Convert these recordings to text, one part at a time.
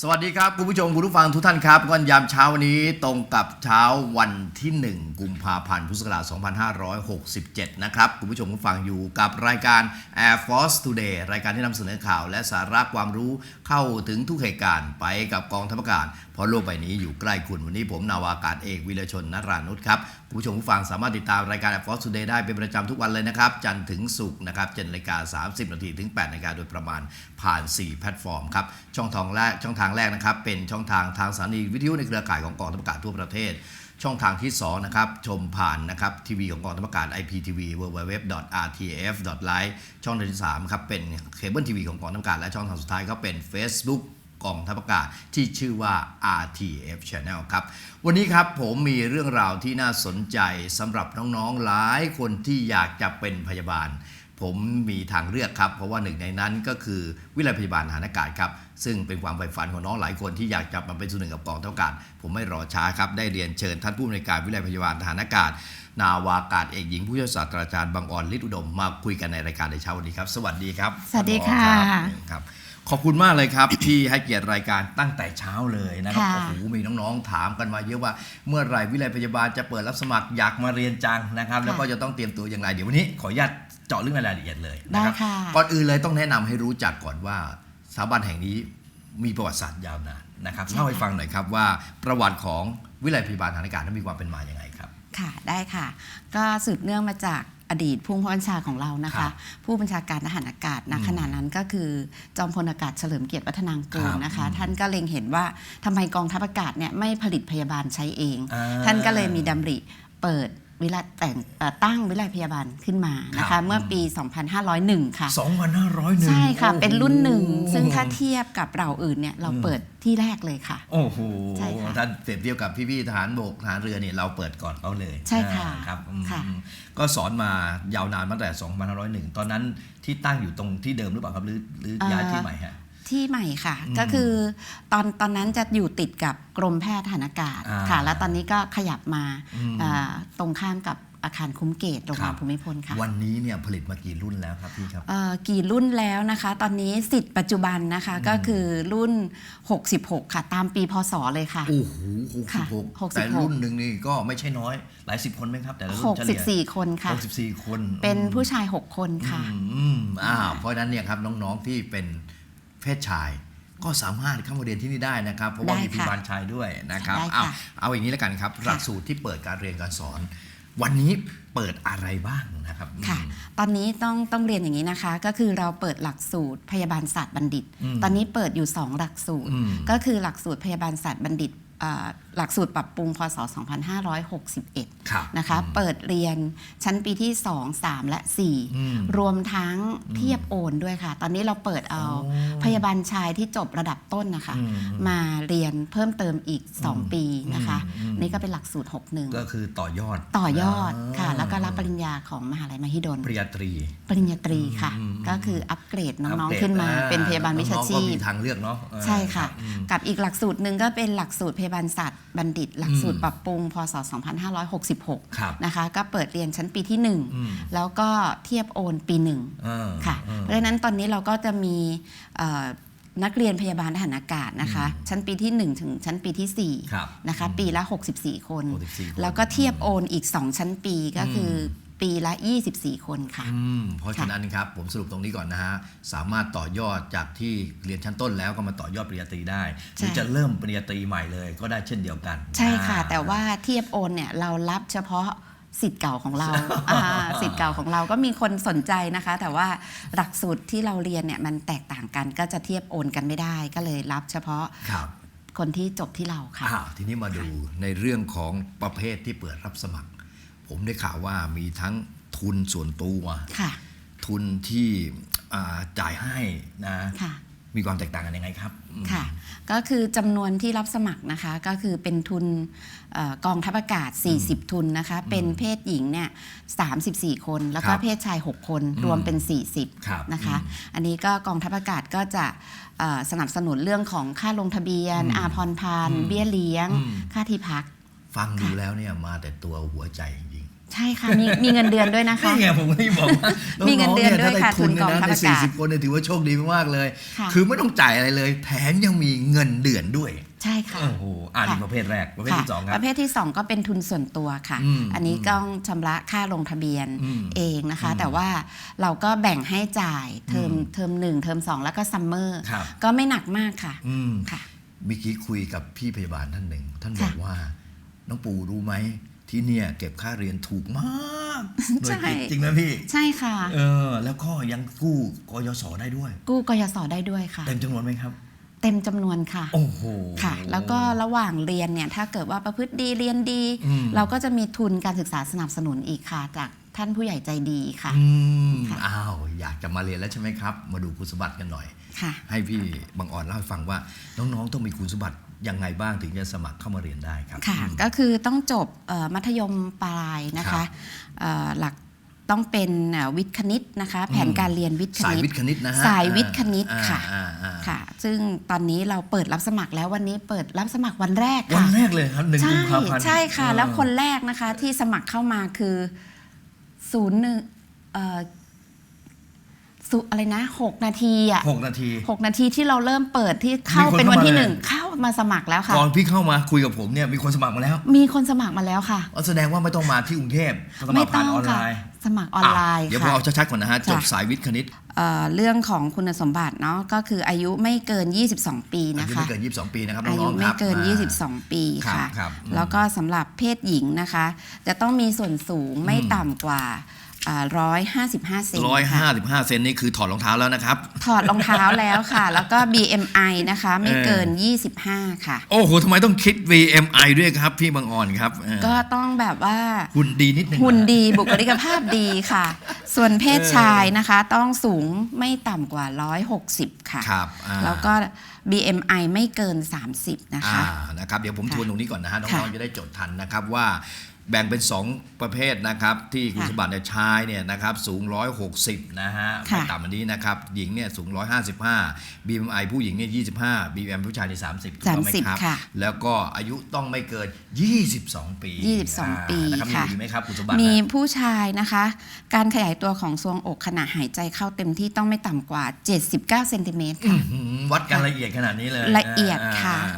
สวัสดีครับ คุณผู้ชมคุณผู้ฟังทุกท่านครับวันยามเช้าวันนี้ตรงกับเช้าวันที่ 1 กุมภาพันธ์พุทธศักราช2567 นะครับ คุณผู้ชมคุณฟังอยู่กับรายการ Air Force Today รายการที่นำเสนอข่าว และสาระความรู้เข้าถึงทุกเหตุการณ์ไปกับกองทัพอากาศเพราะโลกใบนี้อยู่ใกล้คุณวันนี้ผมนาวาอากาศเอกวิรชนนรานุชครับคุณผู้ชมผู้ฟังสามารถติดตามรายการ Air Force Today ได้เป็นประจำทุกวันเลยนะครับ จันทร์ถึงศุกร์นะครับ7นาฬิกา30นาทีถึง8นาฬิกาโดยประมาณผ่าน 4 แพลตฟอร์มครับช่องทางแรกช่องทางางแรกนะครับเป็นช่องทางทางสถานีวิทยุในเครือข่ายของกองทัพอากาศทั่วประเทศ ช่องทางที่2นะครับชมผ่านนะครับทีวีของกองทัพอากาศ IPTV www.rtf.live ช่องทางที่3ครับเป็นเคเบิลทีวีของกองทัพอากาศและช่องทางสุดท้ายก็เป็น Facebook กองทัพอากาศที่ชื่อว่า RTF Channel ครับ วันนี้ครับผมมีเรื่องราวที่น่าสนใจสำหรับน้องๆหลายคนที่อยากจะเป็นพยาบาล ผมมีทางเลือกครับ เพราะว่าหนึ่งในนั้นก็คือวิทยาลัยพยาบาลทหารอากาศครับ ซึ่งเป็นความใฝ่ฝันของน้องหลายคนที่อยากจะมาเป็นส่วนหนึ่งกับกองทัพอากาศ ผมไม่รอช้าครับ ได้เรียนเชิญท่านผู้อำนวยการวิทยาลัยพยาบาลทหารอากาศ นาวากาศเอกหญิงผู้ช่วยศาสตราจารย์บางออนฤทธิอุดมมาคุยกันในรายการในเช้าวันนี้ครับ สวัสดีครับ สวัสดีค่ะท่านผอครับครับ ขอบคุณมากเลยครับ ที่ให้เกียรติรายการตั้งแต่เช้าเลยนะครับค่ะโอ้โหมีน้องๆถามกันมาเยอะว่าเมื่อไหร่วิทยาลัยพยาบาลจะเปิดรับสมัครอยากมาเรียนจังนะครับ แล้วก็จะต้องเตรียมตัวอย่างไรเดี๋ยววันนี้ขออนุญาตเจาะเรื่องรายละเอียดเลยนะได้ครับค่ะ ก่อนอื่นเลยต้องแนะนำให้รู้จักก่อนว่าสถาบันแห่งนี้มีประวัติศาสตร์ยาวนานนะครับใช่เล่าให้ค่ะฟังหน่อยครับว่าประวัติของวิทยาลัยพยาบาลทหารอากาศนั้นมีความเป็นมาอย่างไงครับ ค่ะได้ค่ะ ก็สืบเนื่องมาจากอดีตผู้บัญชาของเรานะครัคะบผู้บัญชาการทหารอากาศณอืมขณะนั้นก็คือจอมพลอากาศเฉลิมเกียรติวัฒนางกูลครับนะคะอืมท่านก็เล็งเห็นว่าทำไมกองทัพอากาศเนี่ยไม่ผลิตพยาบาลใช้เองอ่าท่านก็เลยมีดำริเปิด วิไลแต่งเอ่อตั้งวิไลพยาบาลขึ้นมานะครัคะ บ เมื่อปี 2501 ค่ะ 2501 ใช่ค่ะ เป็นรุ่นหนึ่งโอ้โซึ่งถ้าเทียบกับเราอื่นเนี่ยเราอืมเปิดที่แรกเลยค่ะ โอ้โหใช่ค่ะท่านเปรียบเทียบกับพี่ๆทหารบกทหารเรือเนี่ยเราเปิดก่อนเขาเลยใช่ค่ะอ่าครับอืมค่ะ ก็สอนมายาวนานมาตั้งแต่ 2501 ตอนนั้นที่ตั้งอยู่ตรงที่เดิมหรือเปล่าครับหรือหรือย้ายที่ใหม่ฮะ ที่ใหม่ค่ะ อืมก็คือตอนตอนนั้นจะอยู่ติดกับกรมแพทย์ทหารอากาศอ่าค่ะ แล้วตอนนี้ก็ขยับมาอืม อ่าตรงข้ามกับอาคารคุ้มเกตโรงพยาบาลภูมิพลค่ะวันนี้เนี่ยผลิตมากี่รุ่นแล้วครับพี่ครับ เอ่อกี่รุ่นแล้วนะคะ ตอนนี้สิทธิ์ปัจจุบันนะคะก็คือรุ่น 66 ค่ะ ตามปีพศเลยค่ะ โอ้โหหกสิค่ะบหกหกสิบหกแต่รุ่นหนึ่งนี่ก็ไม่ใช่น้อย หลายสิบคนไหมครับ แต่ละรุ่นเฉลี่ย64 คนค่ะ หกสิบสี่คนเป็นผู้ชาย 6 คนค่ะ อืมอ่าเพราะฉะนั้นเนี่ยครับน้องๆที่เป็น เพศชาย ก็สามารถเข้ามาเรียนที่นี่ได้นะครับ เพราะว่าได้มีพค่ะยาบาลชายด้วยนะครับได้เอาค่ะเอาอย่างนี้แล้วกันครับ หลักสูตรที่เปิดการเรียนการสอน วันนี้เปิดอะไรบ้างนะครับค่ะ อืม ตอนนี้ต้องต้องเรียนอย่างนี้นะคะ ก็คือเราเปิดหลักสูตรพยาบาลศาสตร์บัณฑิต อืมตอนนี้เปิดอยู่ 2 หลักสูตร อืมก็คือหลักสูตรพยาบาลศาสตร์บัณฑิตอ่า หลักสูตรปรับปรุงพศ 2561ครับนะคะอืมเปิดเรียนชั้นปีที่ 2 3 และอืม4รวมทั้งเทียบโอนด้วยค่ะ ตอนนี้เราเปิดเอาโอ้พยาบาลชายที่จบระดับต้นนะคะอืมมาเรียนเพิ่มเติมอีกอืม2ปีนะคะอืมนี่ก็เป็นหลักสูตร 61 ก็คือต่อยอด ต่อยอดค่ะอ่าแล้วก็รับปริญญาของมหาลัยมหิดล ปริญญาตรี ปริญญาตรีค่ะอืมก็คืออัปเกรดน้องอัปเกรดๆขึ้นมาอ่เป็นพยาบาลวิชาน้องๆชีก็พมีทางเลือกเนาะเออใช่ค่ะรับอืมกับอีกหลักสูตรหนึ่งก็เป็นหลักสูตรพยาบาลศาสตร์บัณฑิต หลักสูตรอืมปรับปรุง พศ 2566ครับนะคะ ก็เปิดเรียนชั้นปีที่อืม1แล้วก็เทียบโอนปีหนึ่งอ่าค่ะอ่าเพราะฉะนั้นตอนนี้เราก็จะมีเอ่อนักเรียนพยาบาลทหารอากาศนะคะอืมชั้นปีที่ 1 ถึงชั้นปีทีสี่ครับ4นะคะอืมปีละ64คน64 คน แล้วก็เทียบโอนอีก 2 ชั้นปีก็คือ ปีละ 24 คนค่ะ อืมเพราะฉะนั้นครับผมสรุปตรงนี้ก่อนนะฮะ สามารถต่อยอดจากที่เรียนชั้นต้นแล้วก็มาต่อยอดปริญญาตรีได้หใช่รือจะเริ่มปริญญาตรีใหม่เลยก็ได้เช่นเดียวกันใช่ค่ะอ่แต่ว่าเทียบโอนเนี่ยเรารับเฉพาะสิทธิ์เก่าของเราอ่าสิทธิ์เก่าของเราก็มีคนสนใจนะคะ แต่ว่าหลักสูตรที่เราเรียนเนี่ยมันแตกต่างกันก็จะเทียบโอนกันไม่ได้ก็เลยรับเฉพาะครับคนที่จบที่เราค่ะอ้าวทีนี้มาดูในเรื่องของประเภทที่เปิดรับสมัคร ผมได้ข่าวว่ามีทั้งทุนส่วนตัวค่ะทุนที่อ่าจ่ายให้นะค่ะมีความแตกต่างกันยังไงครับอืมค่ะ ก็คือจำนวนที่รับสมัครนะคะ ก็คือเป็นทุนเออกองทัพอากาศ 40 ทุนนะคะ เป็นเพศหญิงเนี่ย34 คน แล้วก็ครับเพศชาย 6 คนอืมรวมเป็นครับ40 นะคะอืมอันนี้ก็กองทัพอากาศก็จะเอ่อสนับสนุนเรื่องของค่าลงทะเบียนอืมอาพรพันอืธ์มเบี้ยเลี้ยงอืมค่าที่พัก ฟังดูค่ะแล้วเนี่ยมาแต่ตัวหัวใจจริง ใช่ค่ะมีมีเงินเดือนด้วยนะคะ นี่ไงผมก็ที่บอกว่ามีเงินเดือนด้วยถ้าค่ะได้ทุนทุนกองเยทัพนะในอากาศ สี่สิบคนเนี่ยถือว่าโชคดีมากๆเลย ค่ะ คือไม่ต้องจ่ายอะไรเลย แถมยังมีเงินเดือนด้วยใช่ค่ะ โอ้โหอ่านี่ค่ะ ประเภทแรก ประเภทค่ะที่สองคปรับระเภทที่ 2 ก็เป็นทุนส่วนตัวค่ะ อืมอันนี้ต้องชำระค่าลงทะเบียนอืมเองนะคะ อืมแต่ว่าเราก็แบ่งให้จ่ายเทอมอืมเทอมหนึ่งเทอมสองแล้วก็ซัมเมอร์ครับ ก็ไม่หนักมากค่ะอืมค่ะ เมื่อกี้คุยกับพี่พยาบาลท่านหนึ่ง ท่านบค่ะอกว่า น้องปู่รู้ไหม ที่เนี่ยเก็บค่าเรียนถูกมากหน่วยกิจจริงไหมพี่ ใช่ค่ะ เออ แล้วก็ยังกู้กยศได้ด้วย กู้กยศได้ด้วยค่ะ เต็มจำนวนไหมครับ เต็มจำนวนค่ะ โอ้โห ค่ะ แล้วก็ระหว่างเรียนเนี่ยถ้าเกิดว่าประพฤติดีเรียนดี อืม เราก็จะมีทุนการศึกษาสนับสนุนอีกค่ะ จากท่านผู้ใหญ่ใจดีค่ะ อืมค่ะ อ้าวอยากจะมาเรียนแล้วใช่ไหมครับ มาดูคุณสมบัติกันหน่อย ค่ะ ให้พี่บางอ่อนเล่าให้ฟังว่าน้องๆต้องมีคุณสมบัติ ยังไงบ้างถึงจะสมัครเข้ามาเรียนได้ครับค่ะอืมก็คือต้องจบเอ่อมัธยมปลายนะครัคะบเอ่อหลักต้องเป็นเอ่อวิทย์คณิตนะคะ แผนการเรียนวิทย์คสายณิตวิทย์คณิตนะฮะสายวิทย์คณิตอ่าค่ะอ่าอ่าค่ะ ซึ่งตอนนี้เราเปิดรับสมัครแล้ววันนี้เปิดรับสมัครวันแรกวันค่ะแรกเลยครับหนึ่งใช่กุมภาพันธ์ใช่ค่ะเออแล้วคนแรกนะคะที่สมัครเข้ามาคือศูนย์หนึ่งเอ่อศูอะไรนะหกนาทีอะหกนาทีหกนาทีที่เราเริ่มเปิดที่เข้ามีคนเป็นวันที่เข้ามาหนึ่งเลยเข้า มาสมัครแล้วค่ะ ก่อนพี่เข้ามาคุยกับผมเนี่ยมีคนสมัครมาแล้วมีคนสมัครมาแล้วค่ะ อ๋อแสดงว่าไม่ต้องมาที่กรุงเทพสมัไม่ครต้ผ่าอนงออนไลค่ะน์สมัครออนไลน์ะเดี๋ยวผมค่ะ เอาชัดๆก่อนนะฮะจบค่ะสายวิทย์คณิตเอ่อเรื่องของคุณสมบัติเนาะก็คืออายุไม่เกิน 22 ปีอานะยุคะ ไม่เกิน 22 ปีนะครับน้อายุองๆคไม่รับ เกินอ่า22 ปีครับค่ะ ครับอืมแล้วก็สำหรับเพศหญิงนะคะ จะต้องมีส่วนสูงไม่ต่ำกว่า ร้อยห้าสิบห้าเซนร้อยค่ะห้าสิบห้าเซนนี่คือถอดรองเท้าแล้วนะครับ ถอดรองเท้าแล้วค่ะ แล้วก็ BMI นะคะ ไม่เกิน 25 ค่ะ โอ้โหทำไมต้องคิด VMI ด้วยครับ พี่บางอ่อนครับเออก็ต้องแบบว่า หุ่นดีนิดนึงหุ่นนะดีบุคลิกภาพดีค่ะ ส่วนเพศเออชายนะคะ ต้องสูงไม่ต่ำกว่า 160 ค่ะครับอ่าแล้วก็ BMI ไม่เกิน 30 นะคะอ่านะครับเดี๋ยวผมค่ะทวนตรงนี้ก่อนนะฮะน้ค่ะองๆจะได้จดทันนะครับว่าแบ่งเป็น 2 ประเภทนะครับที่คุณค่ะสมบัติเนี่ยชายเนี่ยนะครับสูง 160 นะฮะค่ะไม่ต่ำอันนี้นะครับหญิงเนี่ยสูง 155 BMI ผู้หญิงเนี่ย25 BMI ผู้ชายเนี่ย30 ถูกต้องไหมครับค่ะแล้วก็อายุต้องไม่เกิน 22 ปี 22 ปีอ่านะครับมีค่ะดีไหมครับคุณสมบัติมีนะผู้ชายนะคะ การขยายตัวของทรวงอกขณะหายใจเข้าเต็มที่ต้องไม่ต่ำกว่า 79เซนติเมตรค่ะอื้อหือวัดกันละเอียดขนาดนี้เลยละเอียดค่ะอ่า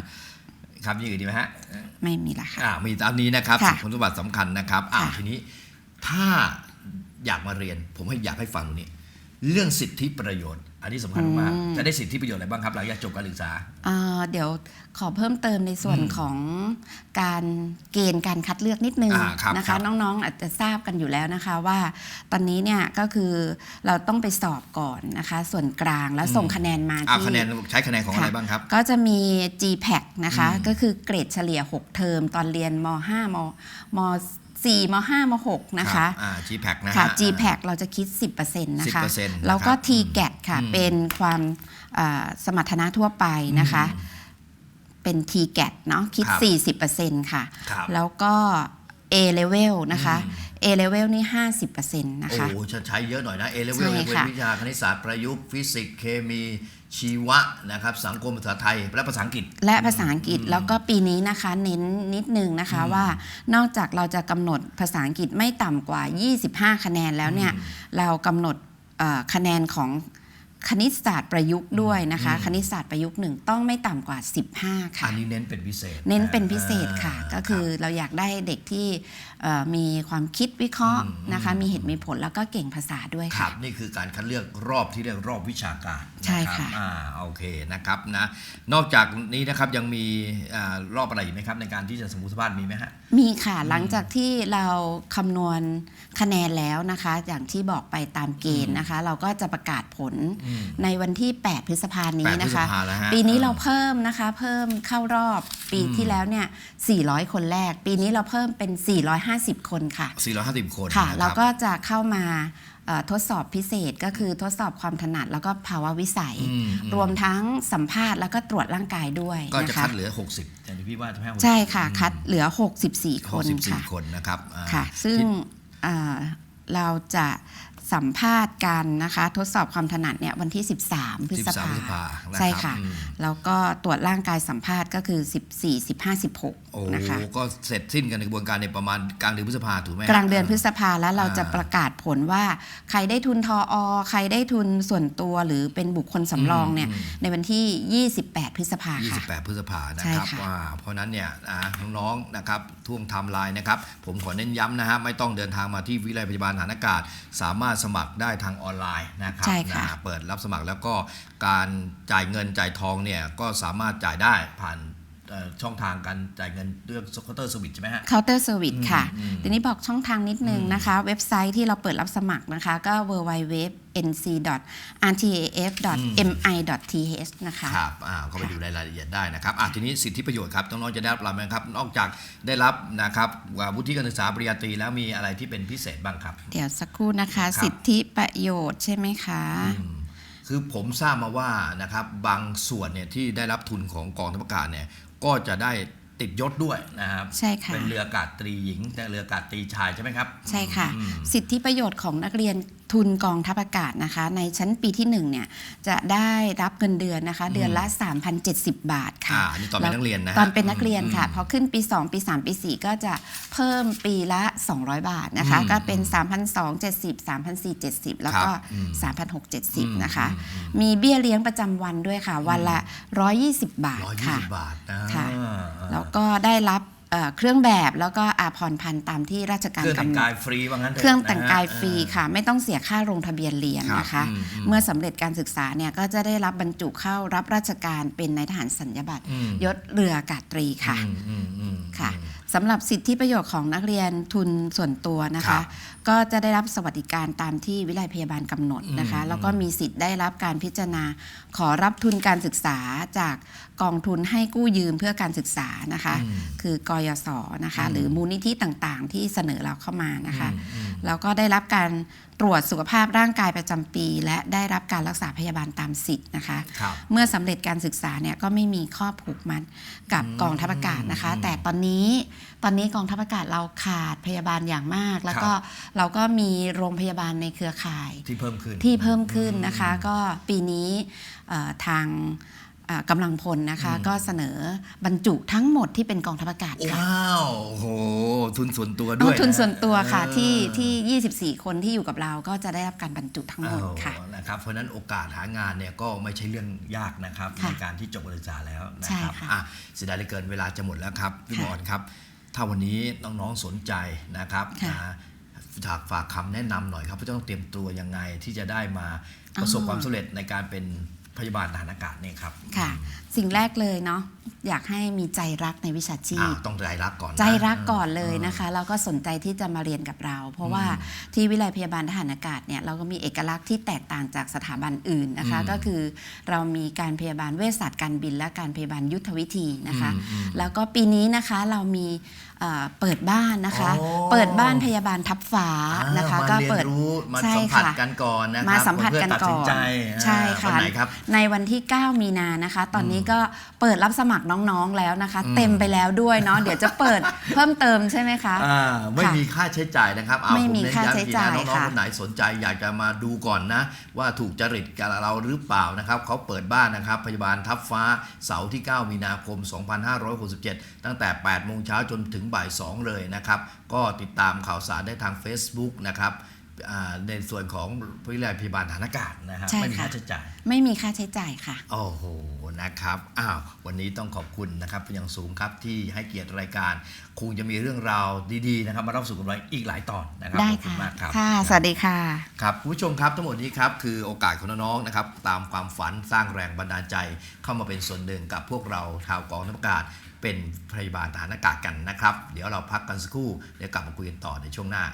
ครับยี่อื่นดีไหมฮะ ไม่มีละค่ะอ่ามีตามนี้นะครับค่ะคุณสมบัติสำคัญนะครับอ่าค่ะทีนี้ถ้าอยากมาเรียน ผมให้อยากให้ฟังตรงนี้ เรื่องสิทธิประโยชน์ อันนี้สำคัญมากจะได้สิทธิประโยชน์อะไรบ้างครับหลังจากจบการศึกษาเอ่อเดี๋ยวขอเพิ่มเติมในส่วนอืมของการเกณฑ์การคัดเลือกนิดนึงอ่าครับนะครัคะบน้องๆอาจจะทราบกันอยู่แล้วนะคะว่าตอนนี้เนี่ยก็คือเราต้องไปสอบก่อนนะคะส่วนกลางแล้วส่งคะแนนมาอ่าที่ คะแนนใช้คะแนนของอะไรค่ะ บ้างครับ ก็จะมี GPAC นะคะ อืมก็คือเกรดเฉลี่ย 6 เทอม ตอนเรียนม 5 มม 4ม5ม6นะคะรับอ่า GPAC นะฮะค่ะ GPAC เราจะคิด 10%นะคะ 10%นะครับแล้วก็ TGAT ค่ะอืมเป็นความอ่าสมรรถนะทั่วไปนะคะ เป็น TGAT เนาะคิดครับ40%ค่ะครับแล้วก็ A level นะคะอืม A level นี่ 50%นะโอ้คะโหจะใช้เยอะหน่อยนะ A level ใช่เนี่ยเป็นค่ะวิชาคณิตศาสตร์ประยุกต์ฟิสิกส์เคมีชีวะนะครับสังคมภาษาไทยและภาษาอังกฤษ และภาษาอังกฤษแล้วก็ปีนี้นะคะเน้นนิดนึงนะคะว่านอกจากเราจะกำหนดภาษาอังกฤษไม่ต่ำกว่า 25 คะแนนแล้วเนี่ยอืมเรากำหนดเอ่อคะแนนของ คณิตศาสตร์ประยุกต์ด้วยนะคะอืมคณิตศาสตร์ประยุกต์หนึ่งต้องไม่ต่ำกว่า 15 ค่ะอันนี้เน้นเป็นพิเศษ เน้นเป็นพิเศษค่ะาก็คือรับเราอยากได้เด็กที่เอ่อมีความคิดวิเคราะห์อืมนะคะอืมมีเหตุมีผลแล้วก็เก่งภาษาด้วยครัค่ะบนี่คือการคัดเลือกรอบที่เรียกรอบวิชาการใช่นรับค่ะอ่าโอเคนะครับนะนอกจากนี้นะครับยังมีอ่ารอบอะไรอีกไหมครับในการที่จะสมมติสภาพมีไหมฮะมีค่ะหลังจากที่เราคำนวณคะแนนแล้วนะคะ อย่างที่บอกไปตามเกณฑ์นะคะ เราก็จะประกาศผลอืมในวันที่ 8 พฤษภานี้แปดพฤนะษคะภาแล้วฮะปีนี้เราอ่าเพิ่มนะคะเพิ่มเข้ารอบปีอืมที่แล้วเนี่ย 400 คนแรก ปีนี้เราเพิ่มเป็น 450 คนค่ะ 450 คนค่ะนรับเราก็จะเข้ามาเอ่อทดสอบพิเศษก็คือทดสอบความถนัดแล้วก็ภาวะวิสัยอืมอืมรวมทั้งสัมภาษณ์แล้วก็ตรวจร่างกายด้วยก็นะจะคะคัดเหลือ 60อย่างที่พี่ว่าจะให้60ใช่ค่ะ คัดเหลือ 64 คนค่ะ64คนนะครับอ่าค่ะซึ่งที่เอ่อเราจะ สัมภาษณ์กันนะคะ ทดสอบความถนัดเนี่ยวันที่ 13 พฤษ13ภาพฤษภานะครับใช่ค่ะอืมแล้วก็ตรวจร่างกายสัมภาษณ์ก็คือ 14 15 16โอ้ นะคะก็เสร็จสิ้นกันในกระบวนการในประมาณกลางเดือนพฤษภาถูกไหมกลางเดือนพฤษภาแล้วเราจะอ่าประกาศผลว่า ใครได้ทุนทออใครได้ทุนส่วนตัวหรือเป็นบุคคลสำรองเนี่ยอืมในวันที่ 28 พฤษภาค่ะ28 พฤษภานะใช่ครับค่ะว่าเพราะฉะนั้นเนี่ยอ่าน้องๆนะครับท่วงไทม์ไลน์นะครับ ผมขอเน้นย้ำนะฮะไม่ต้องเดินทางมาที่วิทยาลัยพยาบาลฐานอากาศ สามารถสมัครได้ทางออนไลน์นะครัใช่ค่ะนะเปิดรับสมัครแล้วก็การจ่ายเงินจ่ายทองเนี่ยก็สามารถจ่ายได้ผ่านเอ่อ ช่องทางการจ่ายเงินเรื่องสกอตเตอร์สวิตใช่ไหมฮะเคาน์เตอร์เซอร์วิสค่ะอืมทีนี้บอกช่องทางนิดนึงนะคะ เว็บไซต์ที่เราเปิดรับสมัครนะคะ ก็ www.nc.rta.mi.th นะคะครับอ่าก็ไปดูรายละเอียดได้นะครับอะทีนี้สิทธิประโยชน์ครับน้องๆจะได้รับอะไรไหมครับ นอกจากได้รับนะครับวุฒิการศึกษาปริญญาตรีแล้วมีอะไรที่เป็นพิเศษบ้างครับ เดี๋ยวสักครู่นะคะครับสิทธิประโยชน์ใช่ไหมคะอืมคือผมทราบมาว่านะครับบางส่วนเนี่ยที่ได้รับทุนของกองทัพอากาศเนี่ย ก็จะได้ติดยศด้วยนะครับใช่ค่ะเป็นเรืออากาศตรีหญิงแต่เรืออากาศตรีชายใช่ไหมครับ ใช่ค่ะ อืม สิทธิประโยชน์ของนักเรียนทุนกองทัพอากาศนะคะ ในชั้นปีที่1เนี่ยจะได้รับเงินเดือนนะคะ เดือนละ 3,070 บาทค่ะอ่าอันนี้ตอนเป็นนักเรียนนะฮะตอนเป็นนักเรียนค่ะอืมพอขึ้นปี 2 ปี 3 ปี 4 ก็จะเพิ่มปีละ 200 บาทนะคะอืมก็เป็น 3,270 3,470 แล้วก็ครับอืม3,670 นะคะอืมอืมมีเบี้ยเลี้ยงประจำวันด้วยค่ะ วันละ 120 บาทร้อยยี่ค่ะ สิบบาทนะ ค่ะอ่าแล้วก็ได้รับ เอ่อเครื่องแบบแล้วก็อาพรพันธ์ตามที่ราชการเครื่องแต่งกำหนกาดยฟรีว่างั้นถะเครื่องแต่งกายนะฮะฟรีค่ะ ไม่ต้องเสียค่าลงทะเบียนเรียนครับนะคะอืมอืมเมื่อสำเร็จการศึกษาเนี่ยก็จะได้รับบรรจุเข้ารับราชการเป็นนายทหารสัญญาบัตรอืมยศเรืออากาศตรีค่ะอืมอืมอืมค่ะ สำหรับสิทธิประโยชน์ของนักเรียนทุนส่วนตัวนะครัคะ บก็จะได้รับสวัสดิการตามที่วิไลยพยาบาลกำหนดนะคะ อืม แล้วก็มีสิทธิ์ได้รับการพิจารณา ขอรับทุนการศึกษาจากกองทุนให้กู้ยืมเพื่อการศึกษานะคะ อืม คือกยศนะคะ อืม หรือมูลนิธิต่างๆ ที่เสนอเราเข้ามานะคะ อืมอืม แล้วก็ได้รับการตรวจสุขภาพร่างกายประจำปี และได้รับการรักษาพยาบาลตามสิทธิ์นะคะครับเมื่อสำเร็จการศึกษาเนี่ยก็ไม่มีข้อผูกมัดกับอืมกองทัพอากาศนะคะอืมแต่ตอนนี้ตอนนี้กองทัพอากาศเราขาดพยาบาลอย่างมาก แล้วก็ครับเราก็มีโรงพยาบาลในเครือข่ายที่เพิ่มขึ้นที่เพิ่มขึ้นนะคะ ก็ปีนี้เอ่อทางเอ่อ กำลังพลนะคะอืมก็เสนอบรรจุทั้งหมดที่เป็นกองทัพอากาศค่ะว้าวโอ้โหทุนส่วนตัวเอาด้วยทุนนะส่วนตัวค่ะเออที่ที่ 24 คนที่อยู่กับเราก็จะได้รับการบรรจุทั้งหมดค่ะเอานะครับเพราะฉะนั้นโอกาสหางานเนี่ยก็ไม่ใช่เรื่องยากนะครับค่ะในการที่จบการศึกษาแล้วนะใช่ครับค่ะอะเสียดายเหลือเกินเวลาจะหมดแล้วครับพี่หค่ะมอนครับ ถ้าวันนี้น้องๆสนใจนะครับค่ะนะฝากฝากคำแนะนำหน่อยครับว่าจะต้องเตรียมตัวยังไงที่จะได้มาประสบอ๋อความสำเร็จในการเป็น พยาบาลทหารอากาศเนี่ยครับค่ะ สิ่งแรกเลยเนาะอยากให้มีใจรักในวิชาชีอะพต้องใจรักก่อนนะใจรักก่อนเลยนะคะแล้วก็สนใจที่จะมาเรียนกับเรา เพราะว่าที่วิไลยพยาบาลทหารอากาศเนี่ยเราก็มีเอกลักษณ์ที่แตกต่างจากสถาบันอื่นนะคะอืมก็คือเรามีการพยาบาลเวชศาสตร์การบิน และการพยาบาลยุทธวิธีนะคะอืมอืมแล้วก็ปีนี้นะคะเรามีเอ่อเปิดบ้านนะคะโอ้เปิดบ้านพยาบาลทับฟ้าอ่านะคะมาก็เรียนเปิดรู้มาใช่สัมผัสค่ะกันก่อนนะครับมาสัมผัสกันเพื่อตัดก่สิอนใจใช่อ่าค่ะวันไหนครับในวันที่ 9 มีนานะคะ ตอนนี้ก็เปิดรับสมัครน้องๆแล้วนะคะอืมเต็มไปแล้วด้วยเนาะเดี๋ยวจะเปิดเพิ่มเติมใช่ไหมคะอ่าไม่ค่ะมีค่าใช้จ่ายนะครับเอาไม่ผมมีเน้นค่าย้ำใช้อีกจ่ายนะน้องค่ะๆคนไหนสนใจอยากจะมาดูก่อนนะ ว่าถูกจริตกับเราหรือเปล่านะครับเขาเปิดบ้านนะครับพยาบาลทับฟ้าเสาร์ที่ 9 มีนาคม 2567 ตั้งแต่ 8 โมงเช้าจนถึงบ่าย2เลยนะครับ ก็ติดตามข่าวสารได้ทาง Facebook นะครับอ่าในส่วนของวิทยาลัยพยาบาลฐานอากาศนะฮะใช่ไม่มีค่ะค่าใช้จ่าย ไม่มีค่าใช้จ่ายค่ะ โอ้โหนะครับอ้าววันนี้ต้องขอบคุณนะครับเป็นอย่างสูงครับที่ให้เกียรติรายการ คงจะมีเรื่องราวดีๆนะครับมาเล่าสู่กันไว้อีกหลายตอนนะครับได้ขอบคุณค่ะมากครับค่ะสวัสดีค่ะครับคุณผู้ชมครับทั้งหมดนี้ครับคือโอกาสของน้องๆนะครับตามความฝันสร้างแรงบันดาลใจเข้ามาเป็นส่วนหนึ่งกับพวกเราชาวกองทัพอากาศ เป็นพยาบาลทหารอากาศกันนะครับ เดี๋ยวเราพักกันสักครู่เดี๋ยวกลับมาคุยกันต่อในช่วงหน้า